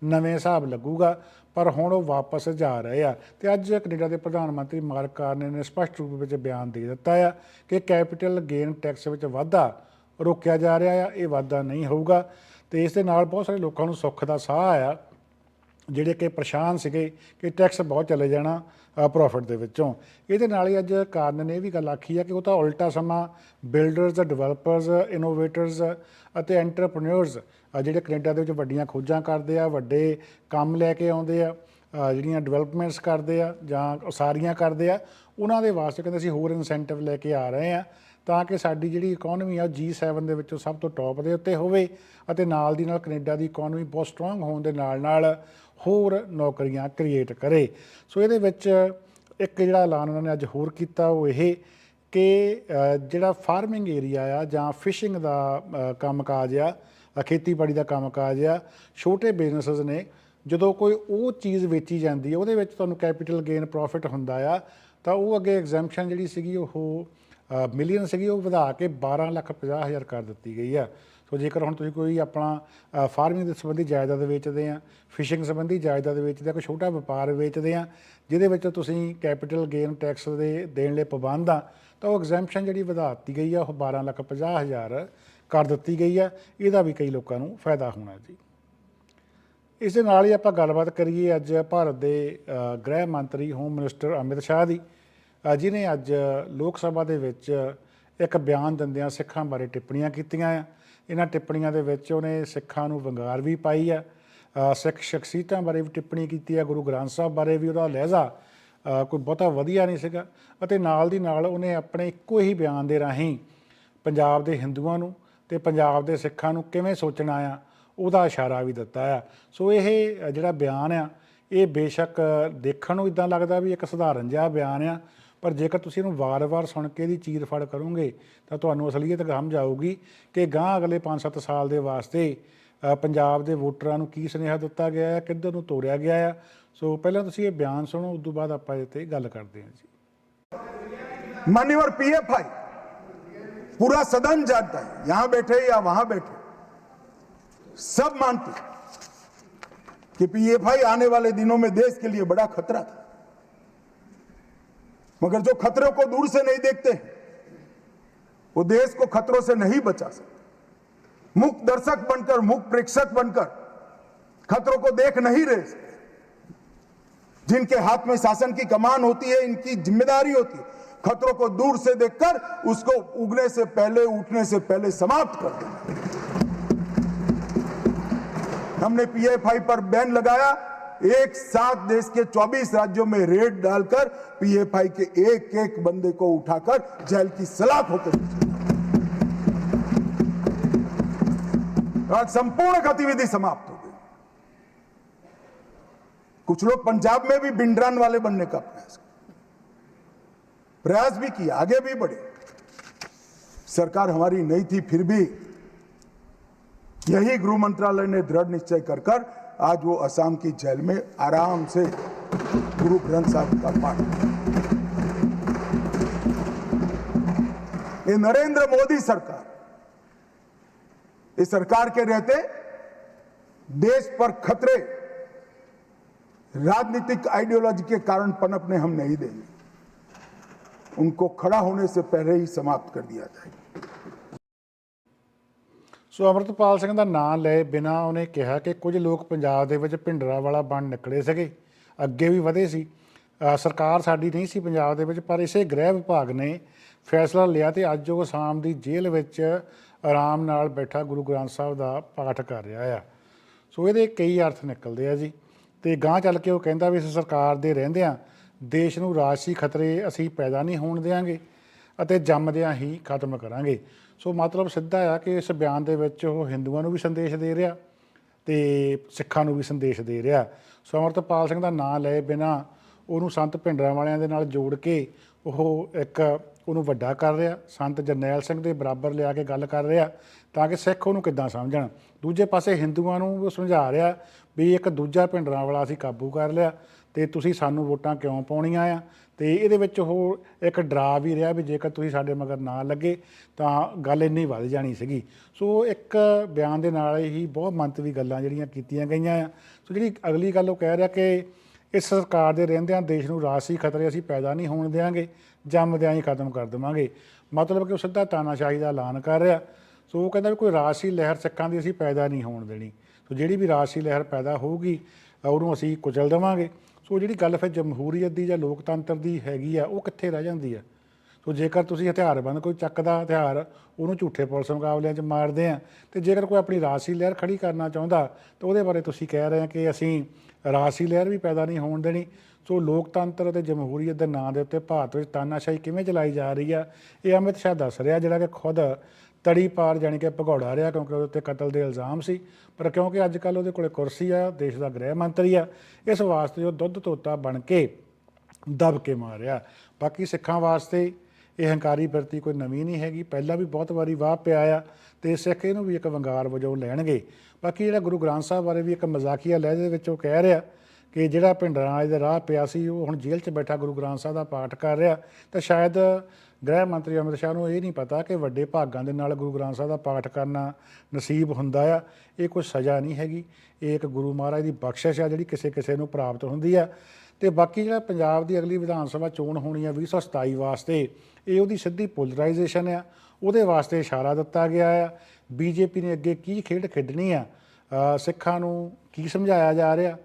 ਨਵੇਂ ਹਿਸਾਬ ਲੱਗੂਗਾ ਪਰ ਹੁਣ ਉਹ ਵਾਪਸ ਜਾ ਰਹੇ ਆ। ਤੇ ਅੱਜ ਕੈਨੇਡਾ ਦੇ ਪ੍ਰਧਾਨ ਮੰਤਰੀ ਮਾਰਕ ਕਾਰਨੇ ਨੇ ਸਪਸ਼ਟ ਰੂਪ ਵਿੱਚ ਬਿਆਨ ਦੇ ਦਿੱਤਾ ਆ ਕਿ ਕੈਪੀਟਲ ਗੇਨ ਟੈਕਸ ਵਿੱਚ ਵਾਧਾ ਰੋਕਿਆ ਜਾ ਰਿਹਾ ਆ ਇਹ ਵਾਧਾ ਨਹੀਂ ਹੋਊਗਾ ਤੇ ਇਸ ਦੇ ਨਾਲ ਬਹੁਤ ਸਾਰੇ ਲੋਕਾਂ ਨੂੰ ਸੁੱਖ ਦਾ ਸਾਹ ਆਇਆ। ਜਿਹੜੇ ਕਿ ਪਰੇਸ਼ਾਨ ਸੀਗੇ ਕਿ ਟੈਕਸ ਬਹੁਤ ਚਲੇ ਜਾਣਾ ਪ੍ਰੋਫਿਟ ਦੇ ਵਿੱਚੋਂ। ਇਹਦੇ ਨਾਲ ਹੀ ਅੱਜ ਕਾਰਨ ਨੇ ਇਹ ਵੀ ਗੱਲ ਆਖੀ ਆ ਕਿ ਉਹ ਤਾਂ ਉਲਟਾ ਸਮਾਂ ਬਿਲਡਰਸ ਡਿਵੈਲਪਰਸ ਇਨੋਵੇਟਰਸ ਅਤੇ ਐਂਟਰਪ੍ਰੀਨਿਓਰਸ ਜਿਹੜੇ ਕੈਨੇਡਾ ਦੇ ਵਿੱਚ ਵੱਡੀਆਂ ਖੋਜਾਂ ਕਰਦੇ ਆ, ਵੱਡੇ ਕੰਮ ਲੈ ਕੇ ਆਉਂਦੇ ਆ ਜਿਹੜੀਆਂ ਡਿਵੈਲਪਮੈਂਟਸ ਕਰਦੇ ਆ ਜਾਂ ਉਸਾਰੀਆਂ ਕਰਦੇ ਆ, ਉਹਨਾਂ ਦੇ ਵਾਸਤੇ ਕਹਿੰਦੇ ਅਸੀਂ ਹੋਰ ਇਨਸੈਂਟਿਵ ਲੈ ਕੇ ਆ ਰਹੇ ਆ। ਤਾਂ ਕਿ ਸਾਡੀ ਜਿਹੜੀ ਇਕਨੋਮੀ ਆ G7 ਦੇ ਵਿੱਚੋਂ ਸਭ ਤੋਂ ਟੌਪ ਦੇ ਉੱਤੇ ਹੋਵੇ ਅਤੇ ਨਾਲ ਦੀ ਨਾਲ ਕੈਨੇਡਾ ਦੀ ਇਕਨੋਮੀ ਬਹੁਤ ਸਟਰੋਂਗ ਹੋਣ ਦੇ ਨਾਲ ਨਾਲ ਹੋਰ ਨੌਕਰੀਆਂ ਕ੍ਰੀਏਟ ਕਰੇ। ਸੋ ਇਹਦੇ ਵਿੱਚ ਇੱਕ ਜਿਹੜਾ ਐਲਾਨ ਉਹਨਾਂ ਨੇ ਅੱਜ ਹੋਰ ਕੀਤਾ ਉਹ ਇਹ ਕਿ ਜਿਹੜਾ ਫਾਰਮਿੰਗ ਏਰੀਆ ਆ ਜਾਂ ਫਿਸ਼ਿੰਗ ਦਾ ਅ, ਕੰਮਕਾਜ ਆ ਖੇਤੀਬਾੜੀ ਦਾ ਕੰਮਕਾਜ ਆ ਛੋਟੇ ਬਿਜ਼ਨੈਸਸ ਨੇ ਜਦੋਂ ਕੋਈ ਉਹ ਚੀਜ਼ ਵੇਚੀ ਜਾਂਦੀ ਹੈ ਉਹਦੇ ਵਿੱਚ ਤੁਹਾਨੂੰ ਕੈਪੀਟਲ ਗੇਨ ਪ੍ਰੋਫਿਟ ਹੁੰਦਾ ਆ ਤਾਂ ਉਹ ਅੱਗੇ ਐਗਜ਼ੈਂਪਸ਼ਨ ਜਿਹੜੀ ਸੀਗੀ ਉਹ ਮਿਲੀਅਨ ਸੀਗੀ, ਉਹ ਵਧਾ ਕੇ 12 ਲੱਖ 50 ਹਜ਼ਾਰ ਕਰ ਦਿੱਤੀ ਗਈ ਆ। ਸੋ ਜੇਕਰ ਹੁਣ ਤੁਸੀਂ ਕੋਈ ਆਪਣਾ ਫਾਰਮਿੰਗ ਦੇ ਸੰਬੰਧੀ ਜਾਇਦਾਦ ਵੇਚਦੇ ਆ, ਫਿਸ਼ਿੰਗ ਸੰਬੰਧੀ ਜਾਇਦਾਦ ਵੇਚਦੇ ਆ, ਕੋਈ ਛੋਟਾ ਵਪਾਰ ਵੇਚਦੇ ਆ, ਜਿਹਦੇ ਵਿੱਚ ਤੁਸੀਂ ਕੈਪੀਟਲ ਗੇਨ ਟੈਕਸ ਦੇ ਦੇਣ ਲਈ ਪਾਬੰਦ ਆ, ਤਾਂ ਉਹ ਐਗਜ਼ੈਂਪਸ਼ਨ ਜਿਹੜੀ ਵਧਾ ਦਿੱਤੀ ਗਈ ਆ, ਉਹ 12 ਲੱਖ 50 ਹਜ਼ਾਰ ਕਰ ਦਿੱਤੀ ਗਈ ਆ। ਇਹਦਾ ਵੀ ਕਈ ਲੋਕਾਂ ਨੂੰ ਫਾਇਦਾ ਹੋਣਾ ਜੀ। ਇਸ ਦੇ ਨਾਲ ਹੀ ਆਪਾਂ ਗੱਲਬਾਤ ਕਰੀਏ ਅੱਜ ਭਾਰਤ ਦੇ ਗ੍ਰਹਿ ਮੰਤਰੀ ਹੋਮ ਮਿਨਿਸਟਰ ਅਮਿਤ ਸ਼ਾਹ ਦੀ। ਜਿਨੇ ਅੱਜ ਲੋਕ ਸਭਾ ਦੇ ਵਿੱਚ ਇੱਕ ਬਿਆਨ ਦਿੰਦਿਆਂ ਸਿੱਖਾਂ ਬਾਰੇ ਟਿੱਪਣੀਆਂ ਕੀਤੀਆਂ ਆ। ਇਹਨਾਂ ਟਿੱਪਣੀਆਂ ਦੇ ਵਿੱਚ ਉਹਨੇ ਸਿੱਖਾਂ ਨੂੰ ਵੰਗਾਰ ਵੀ ਪਾਈ ਆ। ਸਿੱਖ ਸ਼ਖਸੀਅਤਾਂ ਬਾਰੇ ਵੀ ਟਿੱਪਣੀ ਕੀਤੀ ਆ। ਗੁਰੂ ਗ੍ਰੰਥ ਸਾਹਿਬ ਬਾਰੇ ਵੀ ਉਹਦਾ ਲਹਿਜ਼ਾ ਕੋਈ ਬਹੁਤਾ ਵਧੀਆ ਨਹੀਂ ਸੀਗਾ। ਅਤੇ ਨਾਲ ਦੀ ਨਾਲ ਉਹਨੇ ਆਪਣੇ ਇੱਕੋ ਹੀ ਬਿਆਨ ਦੇ ਰਾਹੀਂ ਪੰਜਾਬ ਦੇ ਹਿੰਦੂਆਂ ਨੂੰ ਤੇ ਪੰਜਾਬ ਦੇ ਸਿੱਖਾਂ ਨੂੰ ਕਿਵੇਂ ਸੋਚਣਾ ਆ, ਉਹਦਾ ਇਸ਼ਾਰਾ ਵੀ ਦਿੱਤਾ ਆ। ਸੋ ਇਹ ਜਿਹੜਾ ਬਿਆਨ ਆ, ਇਹ ਬੇਸ਼ੱਕ ਦੇਖਣ ਨੂੰ ਇਦਾਂ ਲੱਗਦਾ ਵੀ ਇੱਕ ਸਧਾਰਨ ਜਿਹਾ ਬਿਆਨ ਆ। ਪਰ ਜੇਕਰ ਤੁਸੀਂ ਇਹਨੂੰ ਵਾਰ-ਵਾਰ ਸੁਣ ਕੇ ਇਹਦੀ ਚੀਰ ਫੜ ਕਰੋਗੇ ਤਾਂ ਤੁਹਾਨੂੰ ਅਸਲੀਅਤ ਸਮਝ ਆਊਗੀ ਕਿ ਗਾਂ ਅਗਲੇ 5-7 ਸਾਲ ਦੇ ਵਾਸਤੇ ਅ, ਪੰਜਾਬ ਦੇ ਵੋਟਰਾਂ ਨੂੰ ਕੀ ਸੁਨੇਹਾ ਦਿੱਤਾ ਗਿਆ ਹੈ ਕਿੱਧਰ ਨੂੰ ਤੋਰਿਆ ਗਿਆ ਹੈ ਸੋ ਪਹਿਲਾਂ ਤੁਸੀਂ ਇਹ ਬਿਆਨ ਸੁਣੋ ਉਸ ਤੋਂ ਬਾਅਦ ਆਪਾਂ ਇਹ ਤੇ ਗੱਲ ਕਰਦੇ ਹਾਂ ਜੀ मान्यवर पीएफ भाई पूरा सदन जानता है यहां बैठे या वहां बैठे सब मानते हैं कि पीएफआई आने वाले दिनों में देश के लिए बड़ा खतरा था मगर जो खतरों को दूर से नहीं देखते, वो देश को खतरों से नहीं बचा सकते। मुक्त दर्शक बनकर, मुक्त प्रेक्षक बनकर खतरों को देख नहीं रहे सकते। जिनके हाथ में शासन की कमान होती है, इनकी ज़िम्मेदारी होती है, खतरों को दूर से देखकर उसको उगने से पहले, उठने से पहले समाप्त कर देना। हमने पीएफआई पर बैन लगाया एक साथ देश के 24 राज्यों में रेड डालकर पीएफआई के एक एक बंदे को उठाकर जेल की सलाख होकर संपूर्ण गतिविधि समाप्त हो गई। कुछ लोग पंजाब में भी बिंडरान वाले बनने का प्रयास प्रयास भी किया आगे भी बढ़े। सरकार हमारी नहीं थी, फिर भी यही गृह मंत्रालय ने दृढ़ निश्चय कर कर आज वो असम की जेल में आराम से गुरु ग्रंथ साहब का पाठ ये नरेंद्र मोदी सरकार, इस सरकार के रहते देश पर खतरे, राजनीतिक आइडियोलॉजी के कारण पनपने हम नहीं देंगे। उनको खड़ा होने से पहले ही समाप्त कर दिया जाएगा। ਸੋ ਅਮਰਤਪਾਲ ਸਿੰਘ ਦਾ ਨਾਂ ਲਏ ਬਿਨਾ ਉਹਨੇ ਕਿਹਾ ਕਿ ਕੁਝ ਲੋਕ ਪੰਜਾਬ ਦੇ ਵਿੱਚ ਭਿੰਡਰਾ ਵਾਲਾ ਬਣ ਨਿਕਲੇ ਸੀਗੇ। ਅੱਗੇ ਵੀ ਵਧੇ ਸੀ। ਸਰਕਾਰ ਸਾਡੀ ਨਹੀਂ ਸੀ ਪੰਜਾਬ ਦੇ ਵਿੱਚ, ਪਰ ਇਸੇ ਗ੍ਰਹਿ ਵਿਭਾਗ ਨੇ ਫੈਸਲਾ ਲਿਆ ਤੇ ਅੱਜ ਉਹ ਆਸਾਮ ਦੀ ਜੇਲ੍ਹ ਵਿੱਚ ਆਰਾਮ ਨਾਲ ਬੈਠਾ ਗੁਰੂ ਗ੍ਰੰਥ ਸਾਹਿਬ ਦਾ ਪਾਠ ਕਰ ਰਿਹਾ ਆ। ਸੋ ਇਹਦੇ ਕਈ ਅਰਥ ਨਿਕਲਦੇ ਆ ਜੀ। ਤੇ ਗਾਂ ਚੱਲ ਕੇ ਉਹ ਕਹਿੰਦਾ ਵੀ ਇਸ ਸਰਕਾਰ ਦੇ ਰਹਿੰਦਿਆਂ ਦੇਸ਼ ਨੂੰ ਰਾਜਸੀ ਖਤਰੇ ਅਸੀਂ ਪੈਦਾ ਨਹੀਂ ਹੋਣ ਦੇਵਾਂਗੇ ਅਤੇ ਜੰਮਦਿਆਂ ਹੀ ਖਤਮ ਕਰਾਂਗੇ। ਸੋ ਮਤਲਬ ਸਿੱਧਾ ਆ ਕਿ ਇਸ ਬਿਆਨ ਦੇ ਵਿੱਚ ਉਹ ਹਿੰਦੂਆਂ ਨੂੰ ਵੀ ਸੰਦੇਸ਼ ਦੇ ਰਿਹਾ ਤੇ ਸਿੱਖਾਂ ਨੂੰ ਵੀ ਸੰਦੇਸ਼ ਦੇ ਰਿਹਾ। ਸੋ ਅਮਰਤਪਾਲ ਸਿੰਘ ਦਾ ਨਾਂ ਲਏ ਬਿਨਾ ਉਹਨੂੰ ਸੰਤ ਭਿੰਡਰਾਂ ਵਾਲਿਆਂ ਦੇ ਨਾਲ ਜੋੜ ਕੇ ਉਹ ਇੱਕ ਉਹਨੂੰ ਵੱਡਾ ਕਰ ਰਿਹਾ। ਸੰਤ ਜਰਨੈਲ ਸਿੰਘ ਦੇ ਬਰਾਬਰ ਲਿਆ ਕੇ ਗੱਲ ਕਰ ਰਿਹਾ ਤਾਂ ਕਿ ਸਿੱਖ ਉਹਨੂੰ ਕਿੱਦਾਂ ਸਮਝਣ। ਦੂਜੇ ਪਾਸੇ ਹਿੰਦੂਆਂ ਨੂੰ ਉਹ ਸਮਝਾ ਰਿਹਾ ਵੀ ਇੱਕ ਦੂਜਾ ਭਿੰਡਰਾਂ ਵਾਲਾ ਅਸੀਂ ਕਾਬੂ ਕਰ ਲਿਆ ਤੇ ਤੁਸੀਂ ਸਾਨੂੰ ਵੋਟਾਂ ਕਿਉਂ ਪਾਉਣੀਆਂ ਆ? ਤੇ ਇਹਦੇ ਵਿੱਚ ਉਹ ਇੱਕ ਡਰਾ ਵੀ ਰਿਹਾ ਵੀ ਜੇਕਰ ਤੁਸੀਂ ਸਾਡੇ ਮਗਰ ਨਾ ਲੱਗੇ, ਤਾਂ ਗੱਲ ਇੰਨੀ ਵੱਧ ਜਾਣੀ ਸੀਗੀ। ਸੋ ਇੱਕ ਬਿਆਨ ਦੇ ਨਾਲ ਹੀ ਬਹੁਤ ਮੰਤਵੀ ਗੱਲਾਂ ਜਿਹੜੀਆਂ ਕੀਤੀਆਂ ਗਈਆਂ ਆ। ਸੋ ਜਿਹੜੀ ਅਗਲੀ ਗੱਲ ਉਹ ਕਹਿ ਰਿਹਾ ਕਿ ਇਸ ਸਰਕਾਰ ਦੇ ਰਹਿੰਦਿਆਂ ਦੇਸ਼ ਨੂੰ ਰਾਸ਼ੀ ਖਤਰੇ ਅਸੀਂ ਪੈਦਾ ਨਹੀਂ ਹੋਣ ਦੇਵਾਂਗੇ ਜੰਮਦਿਆਂ ਹੀ ਖਤਮ ਕਰ ਦੇਵਾਂਗੇ। ਮਤਲਬ ਕਿ ਉਹ ਸਿੱਧਾ ਤਾਨਾਸ਼ਾਹੀ ਦਾ ਐਲਾਨ ਕਰ ਰਿਹਾ। ਸੋ ਉਹ ਕਹਿੰਦਾ ਵੀ ਕੋਈ ਰਾਸ਼ੀ ਲਹਿਰ ਸਿੱਖਾਂ ਦੀ ਅਸੀਂ ਪੈਦਾ ਨਹੀਂ ਹੋਣ ਦੇਣੀ। ਸੋ ਜਿਹੜੀ ਵੀ ਰਾਜਸੀ ਲਹਿਰ ਪੈਦਾ ਹੋਊਗੀ, ਉਹਨੂੰ ਅਸੀਂ ਕੁਚਲ ਦੇਵਾਂਗੇ। ਸੋ ਜਿਹੜੀ ਗੱਲ ਫਿਰ ਜਮਹੂਰੀਅਤ ਦੀ ਜਾਂ ਲੋਕਤੰਤਰ ਦੀ ਹੈਗੀ ਆ, ਉਹ ਕਿੱਥੇ ਰਹਿ ਜਾਂਦੀ ਆ? ਸੋ ਜੇਕਰ ਤੁਸੀਂ ਹਥਿਆਰਬੰਦ ਕੋਈ ਚੱਕਦਾ ਹਥਿਆਰ, ਉਹਨੂੰ ਝੂਠੇ ਪੁਲਿਸ ਮੁਕਾਬਲਿਆਂ 'ਚ ਮਾਰਦੇ ਆ, ਤੇ ਜੇਕਰ ਕੋਈ ਆਪਣੀ ਰਾਸੀ ਲਹਿਰ ਖੜੀ ਕਰਨਾ ਚਾਹੁੰਦਾ, ਤਾਂ ਉਹਦੇ ਬਾਰੇ ਤੁਸੀਂ ਕਹਿ ਰਹੇ ਆ ਕਿ ਅਸੀਂ ਰਾਸੀ ਲਹਿਰ ਵੀ ਪੈਦਾ ਨਹੀਂ ਹੋਣ ਦੇਣੀ। ਸੋ ਲੋਕਤੰਤਰ ਅਤੇ ਜਮਹੂਰੀਅਤ ਦੇ ਨਾਂ ਦੇ ਉੱਤੇ ਭਾਰਤ ਵਿੱਚ ਤਾਨਾਸ਼ਾਹੀ ਕਿਵੇਂ ਚਲਾਈ ਜਾ ਰਹੀ ਆ, ਇਹ ਅਮਿਤ ਸ਼ਾਹ ਦੱਸ ਰਿਹਾ, ਜਿਹੜਾ ਕਿ ਖੁਦ ਤੜੀ ਪਾਰ ਜਾਣੀ ਕਿ ਭਗੌੜਾ ਰਿਹਾ ਕਿਉਂਕਿ ਉਹਦੇ ਉੱਤੇ ਕਤਲ ਦੇ ਇਲਜ਼ਾਮ ਸੀ। ਪਰ ਕਿਉਂਕਿ ਅੱਜ ਕੱਲ ਉਹਦੇ ਕੋਲੇ ਕੁਰਸੀ ਆ, ਦੇਸ਼ ਦਾ ਗ੍ਰਹਿ ਮੰਤਰੀ ਆ, ਇਸ ਵਾਸਤੇ ਉਹ ਦੁੱਧ ਤੋਤਾ ਬਣ ਕੇ ਦਬ ਕੇ ਮਾਰਿਆ। ਬਾਕੀ ਸਿੱਖਾਂ ਵਾਸਤੇ ਇਹ ਹੰਕਾਰੀ ਬਿਰਤੀ ਕੋਈ ਨਵੀਂ ਨਹੀਂ ਹੈਗੀ। ਪਹਿਲਾਂ ਵੀ ਬਹੁਤ ਵਾਰੀ ਵਾਹ ਪਿਆ ਆ ਤੇ ਸਿੱਖ ਇਹਨੂੰ ਵੀ ਇੱਕ ਵੰਗਾਰ ਵਜੋਂ ਲੈਣਗੇ। ਬਾਕੀ ਜਿਹੜਾ ਗੁਰੂ ਗ੍ਰੰਥ ਸਾਹਿਬ ਬਾਰੇ ਵੀ ਇੱਕ ਮਜ਼ਾਕੀਆ ਲਹਿਜੇ ਦੇ ਵਿੱਚ ਉਹ ਕਹਿ ਰਿਹਾ ਕਿ ਜਿਹੜਾ ਭਿੰਡਰਾਂ ਦੇ ਰਾਹ ਪਿਆ ਸੀ, ਉਹ ਹੁਣ ਜੇਲ੍ਹ 'ਚ ਬੈਠਾ ਗੁਰੂ ਗ੍ਰੰਥ ਸਾਹਿਬ ਦਾ ਪਾਠ ਕਰ ਰਿਹਾ। ਤਾਂ ਸ਼ਾਇਦ ਗ੍ਰਹਿ ਮੰਤਰੀ ਅਮਿਤ ਸ਼ਾਹ ਨੂੰ ਇਹ ਨਹੀਂ ਪਤਾ ਕਿ ਵੱਡੇ ਭਾਗਾਂ ਦੇ ਨਾਲ ਗੁਰੂ ਗ੍ਰੰਥ ਸਾਹਿਬ ਦਾ ਪਾਠ ਕਰਨਾ ਨਸੀਬ ਹੁੰਦਾ ਆ। ਇਹ ਕੋਈ ਸਜ਼ਾ ਨਹੀਂ ਹੈਗੀ। ਇਹ ਇੱਕ ਗੁਰੂ ਮਹਾਰਾਜ ਦੀ ਬਖਸ਼ਿਸ਼ ਆ, ਜਿਹੜੀ ਕਿਸੇ ਕਿਸੇ ਨੂੰ ਪ੍ਰਾਪਤ ਹੁੰਦੀ ਆ। ਤੇ ਬਾਕੀ ਜਿਹੜਾ ਪੰਜਾਬ ਦੀ ਅਗਲੀ ਵਿਧਾਨ ਸਭਾ ਚੋਣ ਹੋਣੀ ਆ 2027 ਵਾਸਤੇ, ਇਹ ਉਹਦੀ ਸਿੱਧੀ ਪੋਲਰਾਈਜੇਸ਼ਨ ਆ। ਉਹਦੇ ਵਾਸਤੇ ਇਸ਼ਾਰਾ ਦਿੱਤਾ ਗਿਆ ਆ। ਬੀਜੇਪੀ ਨੇ ਅੱਗੇ ਕੀ ਖੇਡ ਖੇਡਣੀ ਆ? ਸਿੱਖਾਂ ਨੂੰ ਕੀ ਸਮਝਾਇਆ ਜਾ ਰਿਹਾ?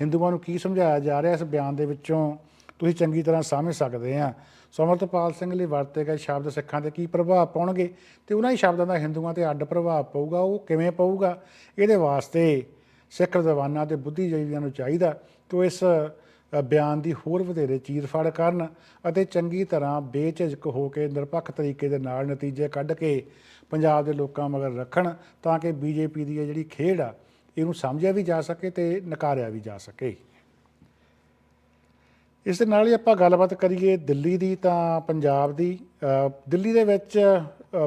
ਹਿੰਦੂਆਂ ਨੂੰ ਕੀ ਸਮਝਾਇਆ ਜਾ ਰਿਹਾ ਇਸ ਬਿਆਨ ਦੇ ਵਿੱਚੋਂ? ਤੁਸੀਂ ਚੰਗੀ ਤਰ੍ਹਾਂ ਸਮਝ ਸਕਦੇ ਆ। ਸੋ ਅਮਰਤਪਾਲ ਸਿੰਘ ਲਈ ਵਰਤੇ ਗਏ ਸ਼ਬਦ ਸਿੱਖਾਂ ਤੇ ਕੀ ਪ੍ਰਭਾਵ ਪਾਉਣਗੇ? ਤੇ ਉਹਨਾਂ ਹੀ ਸ਼ਬਦਾਂ ਦਾ ਹਿੰਦੂਆਂ ਤੇ ਅੱਡ ਪ੍ਰਭਾਵ ਪਊਗਾ। ਉਹ ਕਿਵੇਂ ਪਊਗਾ? ਇਹਦੇ ਵਾਸਤੇ ਸਿੱਖ ਵਿਦਵਾਨਾਂ ਤੇ ਬੁੱਧੀਜੀਵੀਆਂ ਨੂੰ ਚਾਹੀਦਾ ਕਿ ਉਹ ਇਸ ਬਿਆਨ ਦੀ ਹੋਰ ਵਧੇਰੇ ਚੀਰਫਾੜ ਕਰਨ ਅਤੇ ਚੰਗੀ ਤਰ੍ਹਾਂ ਬੇਝਿਜਕ ਹੋ ਕੇ ਨਿਰਪੱਖ ਤਰੀਕੇ ਦੇ ਨਾਲ ਨਤੀਜੇ ਕੱਢ ਕੇ ਪੰਜਾਬ ਦੇ ਲੋਕਾਂ ਮਗਰ ਰੱਖਣ ਤਾਂ ਕਿ ਬੀਜੇਪੀ ਦੀ ਇਹ ਜਿਹੜੀ ਖੇਡ ਆ ਇਹਨੂੰ ਸਮਝਿਆ ਵੀ ਜਾ ਸਕੇ ਤੇ ਨਕਾਰਿਆ ਵੀ ਜਾ ਸਕੇ। ਇਸ ਦੇ ਨਾਲ ਹੀ ਆਪਾਂ ਗੱਲਬਾਤ ਕਰੀਏ ਦਿੱਲੀ ਦੀ ਤਾਂ ਪੰਜਾਬ ਦੀ। ਦਿੱਲੀ ਦੇ ਵਿੱਚ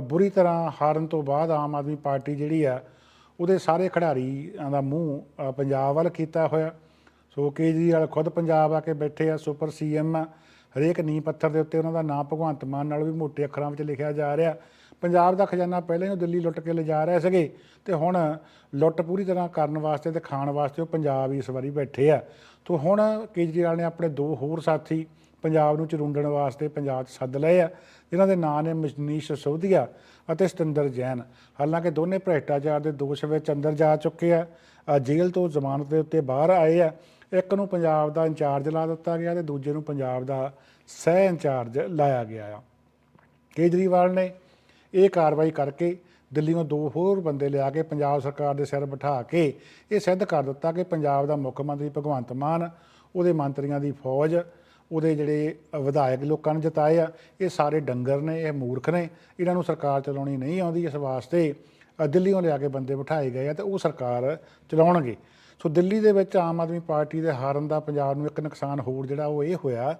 ਬੁਰੀ ਤਰ੍ਹਾਂ ਹਾਰਨ ਤੋਂ ਬਾਅਦ ਆਮ ਆਦਮੀ ਪਾਰਟੀ ਜਿਹੜੀ ਆ, ਉਹਦੇ ਸਾਰੇ ਖਿਡਾਰੀਆਂ ਦਾ ਮੂੰਹ ਪੰਜਾਬ ਵੱਲ ਕੀਤਾ ਹੋਇਆ। ਸੋ ਕੇਜਰੀਵਾਲ ਖੁਦ ਪੰਜਾਬ ਆ ਕੇ ਬੈਠੇ ਆ, ਸੁਪਰ ਸੀਐਮ ਆ। ਹਰੇਕ ਨੀਂਹ ਪੱਥਰ ਦੇ ਉੱਤੇ ਉਹਨਾਂ ਦਾ ਨਾਮ ਭਗਵੰਤ ਮਾਨ ਨਾਲ ਵੀ ਮੋਟੇ ਅੱਖਰਾਂ ਵਿੱਚ ਲਿਖਿਆ ਜਾ ਰਿਹਾ। ਪੰਜਾਬ ਦਾ ਖਜ਼ਾਨਾ ਪਹਿਲਾਂ ਹੀ ਉਹ ਦਿੱਲੀ ਲੁੱਟ ਕੇ ਲਿਜਾ ਰਹੇ ਸੀਗੇ ਤੇ ਹੁਣ ਲੁੱਟ ਪੂਰੀ ਤਰ੍ਹਾਂ ਕਰਨ ਵਾਸਤੇ ਤੇ ਖਾਣ ਵਾਸਤੇ ਉਹ ਪੰਜਾਬ ਹੀ ਇਸ ਵਾਰੀ ਬੈਠੇ ਆ। ਤੋਂ ਹੁਣ ਕੇਜਰੀਵਾਲ ਨੇ ਆਪਣੇ ਦੋ ਹੋਰ ਸਾਥੀ ਪੰਜਾਬ ਨੂੰ ਚਰੁੰਡਣ ਵਾਸਤੇ ਪੰਜਾਬ 'ਚ ਸੱਦ ਲਏ ਆ। ਜਿਨ੍ਹਾਂ ਦੇ ਨਾਂ ਨੇ ਮਨੀਸ਼ ਸਿਸੋਦੀਆ ਅਤੇ ਸਤਿੰਦਰ ਜੈਨ। ਹਾਲਾਂਕਿ ਦੋਨੇ ਭ੍ਰਿਸ਼ਟਾਚਾਰ ਦੇ ਦੋਸ਼ ਵਿੱਚ ਅੰਦਰ ਜਾ ਚੁੱਕੇ ਆ। ਜੇਲ੍ਹ ਤੋਂ ਜ਼ਮਾਨਤ ਦੇ ਉੱਤੇ ਬਾਹਰ ਆਏ ਆ। ਇੱਕ ਨੂੰ ਪੰਜਾਬ ਦਾ ਇੰਚਾਰਜ ਲਾ ਦਿੱਤਾ ਗਿਆ ਤੇ ਦੂਜੇ ਨੂੰ ਪੰਜਾਬ ਦਾ ਸਹਿ ਇੰਚਾਰਜ ਲਾਇਆ ਗਿਆ ਆ। ਕੇਜਰੀਵਾਲ ਨੇ ਇਹ ਕਾਰਵਾਈ ਕਰਕੇ ਦਿੱਲੀੋਂ ਦੋ ਹੋਰ ਬੰਦੇ ਲਿਆ ਕੇ ਪੰਜਾਬ ਸਰਕਾਰ ਦੇ ਸਿਰ ਬਿਠਾ ਕੇ ਇਹ ਸਿੱਧ ਕਰ ਦਿੱਤਾ ਕਿ ਪੰਜਾਬ ਦਾ ਮੁੱਖ ਮੰਤਰੀ ਭਗਵੰਤ ਮਾਨ ਉਹਦੇ ਮੰਤਰੀਆਂ ਦੀ ਫੌਜ ਉਹਦੇ ਜਿਹੜੇ ਵਿਧਾਇਕ ਲੋਕਾਂ ਨੇ ਜਿਤਾਏ ਆ ਇਹ ਸਾਰੇ ਡੰਗਰ ਨੇ ਇਹ ਮੂਰਖ ਨੇ ਇਹਨਾਂ ਨੂੰ ਸਰਕਾਰ ਚਲਾਉਣੀ ਨਹੀਂ ਆਉਂਦੀ ਇਸ ਵਾਸਤੇ ਅ, ਦਿੱਲੀੋਂ ਲਿਆ ਕੇ ਬੰਦੇ ਬਿਠਾਏ ਗਏ ਆ ਤੇ ਉਹ ਸਰਕਾਰ ਚਲਾਉਣਗੇ। ਸੋ ਦਿੱਲੀ ਦੇ ਵਿੱਚ ਆਮ ਆਦਮੀ ਪਾਰਟੀ ਦੇ ਹਾਰਨ ਦਾ ਪੰਜਾਬ ਨੂੰ ਇੱਕ ਨੁਕਸਾਨ ਹੋਰ ਜਿਹੜਾ ਉਹ ਇਹ ਹੋਇਆ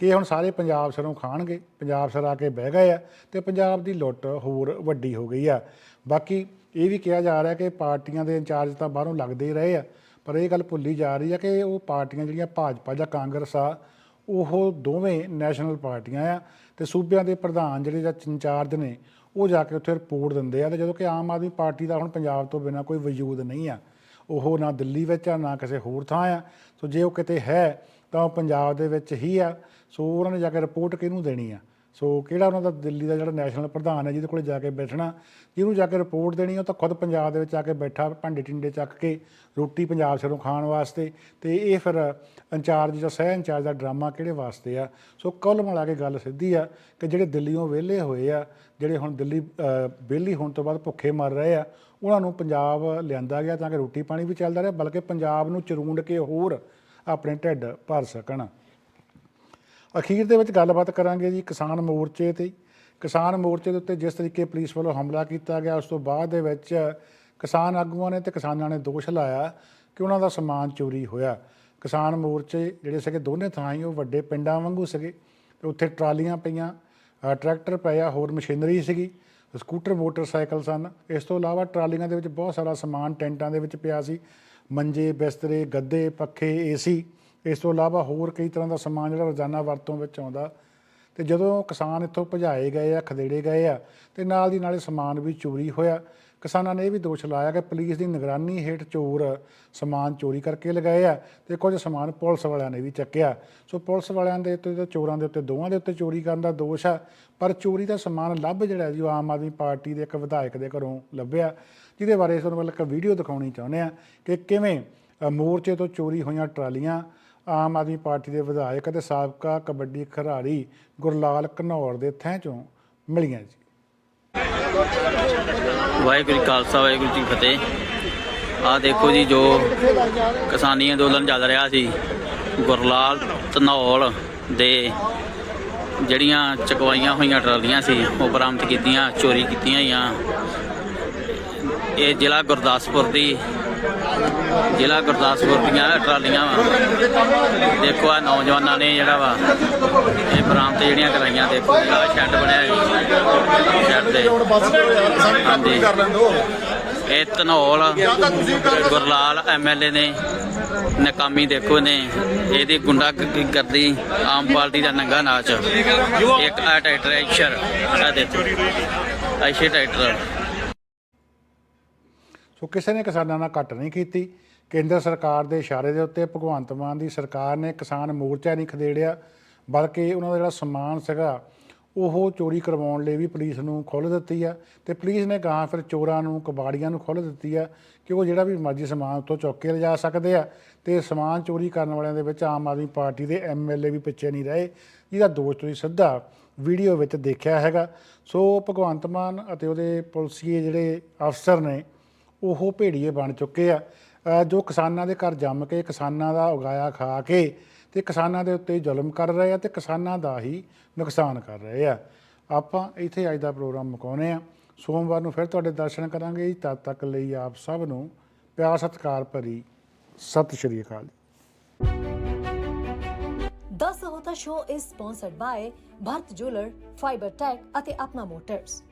ਕਿ ਹੁਣ ਸਾਰੇ ਪੰਜਾਬ ਸਰੋਂ ਖਾਣਗੇ, ਪੰਜਾਬ ਸਰ ਆ ਕੇ ਬਹਿ ਗਏ ਆ ਤੇ ਪੰਜਾਬ ਦੀ ਲੁੱਟ ਹੋਰ ਵੱਡੀ ਹੋ ਗਈ ਆ। ਬਾਕੀ ਇਹ ਵੀ ਕਿਹਾ ਜਾ ਰਿਹਾ ਕਿ ਪਾਰਟੀਆਂ ਦੇ ਇੰਚਾਰਜ ਤਾਂ ਬਾਹਰੋਂ ਲੱਗਦੇ ਹੀ ਰਹੇ ਆ, ਪਰ ਇਹ ਗੱਲ ਭੁੱਲੀ ਜਾ ਰਹੀ ਆ ਕਿ ਉਹ ਪਾਰਟੀਆਂ ਜਿਹੜੀਆਂ ਭਾਜਪਾ ਜਾਂ ਕਾਂਗਰਸ ਆ, ਉਹ ਦੋਵੇਂ ਨੈਸ਼ਨਲ ਪਾਰਟੀਆਂ ਆ ਤੇ ਸੂਬਿਆਂ ਦੇ ਪ੍ਰਧਾਨ ਜਿਹੜੇ ਜਾਂ ਇੰਚਾਰਜ ਨੇ, ਉਹ ਜਾ ਕੇ ਉੱਥੇ ਰਿਪੋਰਟ ਦਿੰਦੇ ਆ ਤੇ ਜਦੋਂ ਕਿ ਆਮ ਆਦਮੀ ਪਾਰਟੀ ਦਾ ਹੁਣ ਪੰਜਾਬ ਤੋਂ ਬਿਨਾ ਕੋਈ ਵਜੂਦ ਨਹੀਂ ਆ, ਉਹ ਨਾ ਦਿੱਲੀ ਵਿੱਚ ਆ, ਨਾ ਕਿਸੇ ਹੋਰ ਥਾਂ ਆ। ਸੋ ਜੇ ਉਹ ਕਿਤੇ ਹੈ, ਤਾਂ ਉਹ ਪੰਜਾਬ ਦੇ ਵਿੱਚ ਹੀ ਆ। ਸੋ ਉਹਨਾਂ ਨੇ ਜਾ ਕੇ ਰਿਪੋਰਟ ਕਿਹਨੂੰ ਦੇਣੀ ਆ? ਸੋ ਕਿਹੜਾ ਉਹਨਾਂ ਦਾ ਦਿੱਲੀ ਦਾ ਜਿਹੜਾ ਨੈਸ਼ਨਲ ਪ੍ਰਧਾਨ ਹੈ, ਜਿਹਦੇ ਕੋਲੇ ਜਾ ਕੇ ਬੈਠਣਾ, ਜਿਹਨੂੰ ਜਾ ਕੇ ਰਿਪੋਰਟ ਦੇਣੀ ਉਹ ਤਾਂ ਖੁਦ ਪੰਜਾਬ ਦੇ ਵਿੱਚ ਆ ਕੇ ਬੈਠਾ, ਭਾਂਡੇ ਟਿੰਡੇ ਚੱਕ ਕੇ ਰੋਟੀ ਪੰਜਾਬ ਸਿਰੋਂ ਖਾਣ ਵਾਸਤੇ ਤੇ ਇਹ ਫਿਰ ਇੰਚਾਰਜ ਜਾਂ ਸਹਿ ਇੰਚਾਰਜ ਦਾ ਡਰਾਮਾ ਕਿਹੜੇ ਵਾਸਤੇ ਆ? ਸੋ ਕੁੱਲ ਮਿਲਾ ਕੇ ਗੱਲ ਸਿੱਧੀ ਆ ਕਿ ਜਿਹੜੇ ਦਿੱਲੀੋਂ ਵਿਹਲੇ ਹੋਏ ਆ, ਜਿਹੜੇ ਹੁਣ ਦਿੱਲੀ ਵਿਹਲੀ ਹੋਣ ਤੋਂ ਬਾਅਦ ਭੁੱਖੇ ਮਰ ਰਹੇ ਆ, ਉਹਨਾਂ ਨੂੰ ਪੰਜਾਬ ਲਿਆਂਦਾ ਗਿਆ ਤਾਂ ਕਿ ਰੋਟੀ ਪਾਣੀ ਵੀ ਚੱਲਦਾ ਰਹੇ, ਬਲਕਿ ਪੰਜਾਬ ਨੂੰ ਚਰੂੰਡ ਕੇ ਹੋਰ ਆਪਣੇ ਢਿੱਡ ਭਰ ਸਕਣ। ਅਖੀਰ ਦੇ ਵਿੱਚ ਗੱਲਬਾਤ ਕਰਾਂਗੇ ਜੀ ਕਿਸਾਨ ਮੋਰਚੇ ਤੇ। ਕਿਸਾਨ ਮੋਰਚੇ ਦੇ ਉੱਤੇ ਜਿਸ ਤਰੀਕੇ ਪੁਲਿਸ ਵੱਲੋਂ ਹਮਲਾ ਕੀਤਾ ਗਿਆ ਉਸ ਤੋਂ ਬਾਅਦ ਦੇ ਵਿੱਚ ਕਿਸਾਨ ਆਗੂਆਂ ਨੇ ਤੇ ਕਿਸਾਨਾਂ ਨੇ ਦੋਸ਼ ਲਾਇਆ ਕਿ ਉਹਨਾਂ ਦਾ ਸਮਾਨ ਚੋਰੀ ਹੋਇਆ। ਕਿਸਾਨ ਮੋਰਚੇ ਜਿਹੜੇ ਸੀਗੇ ਦੋਨੇ ਥਾਂ ਹੀ ਉਹ ਵੱਡੇ ਪਿੰਡਾਂ ਵਾਂਗੂ ਸੀਗੇ ਤੇ ਉੱਥੇ ਟਰਾਲੀਆਂ ਪਈਆਂ ਅ, ਟਰੈਕਟਰ ਪਿਆ ਹੋਰ ਮਸ਼ੀਨਰੀ ਸੀਗੀ ਸਕੂਟਰ ਮੋਟਰਸਾਈਕਲ ਸਨ। ਇਸ ਤੋਂ ਇਲਾਵਾ ਟਰਾਲੀਆਂ ਦੇ ਵਿੱਚ ਬਹੁਤ ਸਾਰਾ ਸਮਾਨ ਟੈਂਟਾਂ ਦੇ ਵਿੱਚ ਪਿਆ ਸੀ। ਮੰਜੇ ਬਿਸਤਰੇ ਗੱਦੇ ਪੱਖੇ ਏਸੀ ਇਸ ਤੋਂ ਇਲਾਵਾ ਹੋਰ ਕਈ ਤਰ੍ਹਾਂ ਦਾ ਸਮਾਨ ਜਿਹੜਾ ਰੋਜ਼ਾਨਾ ਵਰਤੋਂ ਵਿੱਚ ਆਉਂਦਾ। ਤੇ ਜਦੋਂ ਕਿਸਾਨ ਇੱਥੋਂ ਭਜਾਏ ਗਏ ਆ, ਖਦੇੜੇ ਗਏ ਆ, ਤੇ ਨਾਲ ਦੀ ਨਾਲੇ ਸਮਾਨ ਵੀ ਚੋਰੀ ਹੋਇਆ। ਕਿਸਾਨਾਂ ਨੇ ਇਹ ਵੀ ਦੋਸ਼ ਲਾਇਆ ਕਿ ਪੁਲਿਸ ਦੀ ਨਿਗਰਾਨੀ ਹੇਠ ਚੋਰ ਸਮਾਨ ਚੋਰੀ ਕਰਕੇ ਲਗਾਏ ਆ ਤੇ ਕੁਝ ਸਮਾਨ ਪੁਲਿਸ ਵਾਲਿਆਂ ਨੇ ਵੀ ਚੱਕਿਆ। ਸੋ ਪੁਲਿਸ ਵਾਲਿਆਂ ਦੇ ਉੱਤੇ ਤੇ ਚੋਰਾਂ ਦੇ ਉੱਤੇ, ਦੋਵਾਂ ਦੇ ਉੱਤੇ ਚੋਰੀ ਕਰਨ ਦਾ ਦੋਸ਼ ਆ, ਪਰ ਚੋਰੀ ਦਾ ਸਮਾਨ ਲੱਭ ਜਿਹੜਾ ਜੀ, ਉਹ ਆਮ ਆਦਮੀ ਪਾਰਟੀ ਦੇ ਇੱਕ ਵਿਧਾਇਕ ਦੇ ਘਰੋਂ ਲੱਭਿਆ, ਜਿਹਦੇ ਬਾਰੇ ਤੁਹਾਨੂੰ ਮਤਲਬ ਇੱਕ ਵੀਡੀਓ ਦਿਖਾਉਣੀ ਚਾਹੁੰਦੇ ਆ ਕਿ ਕਿਵੇਂ ਮੋਰਚੇ ਤੋਂ ਚੋਰੀ ਹੋਈਆਂ ਟਰਾਲੀਆਂ ਆਮ ਆਦਮੀ ਪਾਰਟੀ ਦੇ ਵਿਧਾਇਕ ਅਤੇ ਸਾਬਕਾ ਕਬੱਡੀ ਖਿਡਾਰੀ ਗੁਰਲਾਲ ਘਨੌਰ ਦੇ ਥੈਂ ਚੋਂ ਮਿਲੀਆਂ ਜੀ। ਵਾਹਿਗੁਰੂ ਖਾਲਸਾ, ਵਾਹਿਗੁਰੂ ਜੀ ਫਤਿਹ। ਆਹ ਦੇਖੋ ਜੀ ਜੋ ਕਿਸਾਨੀ ਅੰਦੋਲਨ ਚੱਲ ਰਿਹਾ ਸੀ, ਗੁਰਲਾਲ ਧਨੌਲ ਦੇ ਜਿਹੜੀਆਂ ਚਕਵਾਈਆਂ ਹੋਈਆਂ ਟਰਾਲੀਆਂ ਸੀ, ਉਹ ਬਰਾਮਦ ਕੀਤੀਆਂ, ਚੋਰੀ ਕੀਤੀਆਂ ਹੋਈਆਂ। ਇਹ ਜ਼ਿਲ੍ਹਾ ਗੁਰਦਾਸਪੁਰ ਦੀ ਜ਼ਿਲ੍ਹਾ ਗੁਰਦਾਸਪੁਰ ਦੀਆਂ ਟਰਾਲੀਆਂ ਵਾ। ਦੇਖੋ ਆ ਨੌਜਵਾਨਾਂ ਨੇ ਜਿਹੜਾ ਵਾ, ਇਹ ਬਰਾਮਦ ਜਿਹੜੀਆਂ ਕਰਾਈਆਂ, ਦੇਖੋ ਜੀ ਸ਼ੈੱਡ ਬਣਿਆ ਹੈ ਸ਼ੈੱਡ ਦੇ ਹਾਂਜੀ। ਇਹ ਧਨੌਲ, ਗੁਰਲਾਲ ਐਮਐਲਏ ਨੇ, ਨਕਾਮੀ ਦੇਖੋ ਨੇ ਇਹਦੀ ਗੁੰਡਾ ਕਰਦੀ ਆਮ ਪਾਰਟੀ ਦਾ ਨੰਗਾ ਨਾਚ। ਇੱਕ ਆ ਟਰੈਕਟਰ ਹੈ ਆ ਦੇਖੋ। ਐਸ਼ੇ ਟਰੈਕਟਰ। ਸੋ ਕਿਸੇ ਨੇ ਕਿਸਾਨਾਂ ਨਾਲ ਘੱਟ ਨਹੀਂ ਕੀਤੀ। ਕੇਂਦਰ ਸਰਕਾਰ ਦੇ ਇਸ਼ਾਰੇ ਦੇ ਉੱਤੇ ਭਗਵੰਤ ਮਾਨ ਦੀ ਸਰਕਾਰ ਨੇ ਕਿਸਾਨ ਮੋਰਚਾ ਨਹੀਂ ਖਦੇੜਿਆ, ਬਲਕਿ ਉਹਨਾਂ ਦਾ ਜਿਹੜਾ ਸਮਾਨ ਸੀਗਾ, ਉਹ ਚੋਰੀ ਕਰਵਾਉਣ ਲਈ ਵੀ ਪੁਲਿਸ ਨੂੰ ਖੋਲ੍ਹ ਦਿੱਤੀ ਆ ਤੇ ਪੁਲਿਸ ਨੇ ਗਾਂ ਫਿਰ ਚੋਰਾਂ ਨੂੰ, ਕਬਾੜੀਆਂ ਨੂੰ ਖੋਲ੍ਹ ਦਿੱਤੀ ਆ ਕਿ ਉਹ ਜਿਹੜਾ ਵੀ ਮਰਜ਼ੀ ਸਮਾਨ ਉੱਥੋਂ ਚੁੱਕ ਕੇ ਲਿਜਾ ਸਕਦੇ ਆ ਤੇ ਸਮਾਨ ਚੋਰੀ ਕਰਨ ਵਾਲਿਆਂ ਦੇ ਵਿੱਚ ਆਮ ਆਦਮੀ ਪਾਰਟੀ ਦੇ ਐਮਐਲਏ ਵੀ ਪਿੱਛੇ ਨਹੀਂ ਰਹੇ, ਜਿਹਦਾ ਦੋਸ਼ ਤੁਸੀਂ ਸਿੱਧਾ ਵੀਡੀਓ ਵਿੱਚ ਦੇਖਿਆ ਹੈਗਾ। ਸੋ ਭਗਵੰਤ ਮਾਨ ਅਤੇ ਉਹਦੇ ਪੁਲਿਸੀਏ ਜਿਹੜੇ ਅਫਸਰ ਨੇ ਉਹ ਭੇੜੀਏ ਬਣ ਚੁੱਕੇ ਆ। ਜੋ ਕਿਸਾਨਾਂ ਦੇ ਘਰ ਜੰਮ ਕੇ ਕਿਸਾਨਾਂ ਦਾ ਉਗਾਇਆ ਖਾ ਕੇ ਤੇ ਕਿਸਾਨਾਂ ਦੇ ਉੱਤੇ ਜ਼ੁਲਮ ਕਰ ਰਹੇ ਆ ਤੇ ਕਿਸਾਨਾਂ ਦਾ ਹੀ ਨੁਕਸਾਨ ਕਰ ਰਹੇ ਆ। ਆਪਾਂ ਇੱਥੇ ਅੱਜ ਦਾ ਪ੍ਰੋਗਰਾਮ ਮੁਕਾਉਨੇ ਆ। ਸੋਮਵਾਰ ਨੂੰ ਫਿਰ ਤੁਹਾਡੇ ਦਰਸ਼ਨ ਕਰਾਂਗੇ ਤਦ ਤੱਕ ਲਈ ਆਪ ਸਭ ਨੂੰ ਪਿਆਰ ਸਤਿਕਾਰ ਭਰੀ ਸਤਿ ਸ਼੍ਰੀ ਅਕਾਲ The Sahota Show is sponsored by Bharat Jeweler, Fiber Tech ਅਤੇ ਆਪਣਾ ਮੋਟਰਸ